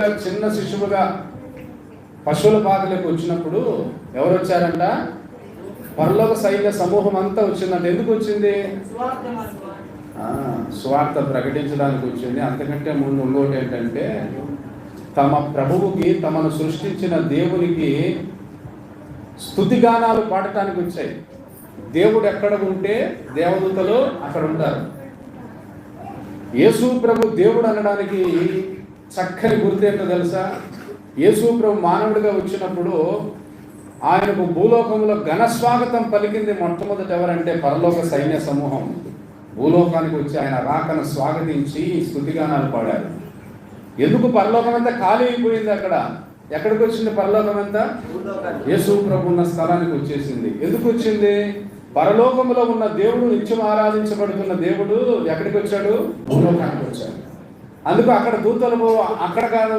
చిన్న శిశువుగా పశువుల పాకలోకి వచ్చినప్పుడు ఎవరు వచ్చారంట పరలోక సైన్య సమూహం అంతా వచ్చిందంట. ఎందుకు వచ్చింది? స్వార్థ ప్రకటించడానికి వచ్చింది. అంతకంటే ముందు ఇంకోటి ఏంటంటే తమ ప్రభువుకి తమను సృష్టించిన దేవునికి స్థుతిగానాలు పాడటానికి వచ్చాయి. దేవుడు ఎక్కడ ఉంటే దేవదూతలు అక్కడ ఉంటారు. యేసు ప్రభు దేవుడు అనడానికి చక్కని గుర్తేంటో తెలుసా? యేసు ప్రభు మానవుడిగా వచ్చినప్పుడు ఆయనకు భూలోకంలో ఘన స్వాగతం పలికింది మొట్టమొదటి ఎవరంటే పరలోక సైన్య సమూహం. భూలోకానికి వచ్చి ఆయన రాకను స్వాగతించి స్థుతిగానాలు పాడారు. ఎందుకు పరలోకం అంతా ఖాళీ అయిపోయింది అక్కడ? ఎక్కడికి వచ్చింది పరలోకం అంతా యేసు ప్రభు ఉన్న స్థలానికి వచ్చేసింది. ఎందుకు వచ్చింది? పరలోకములో ఉన్న దేవుడు నిత్యం ఆరాధించబడుతున్న దేవుడు ఎక్కడికి వచ్చాడు? భూలోకానికి వచ్చాడు. అందుకు అక్కడ దూతలు అక్కడ కాదు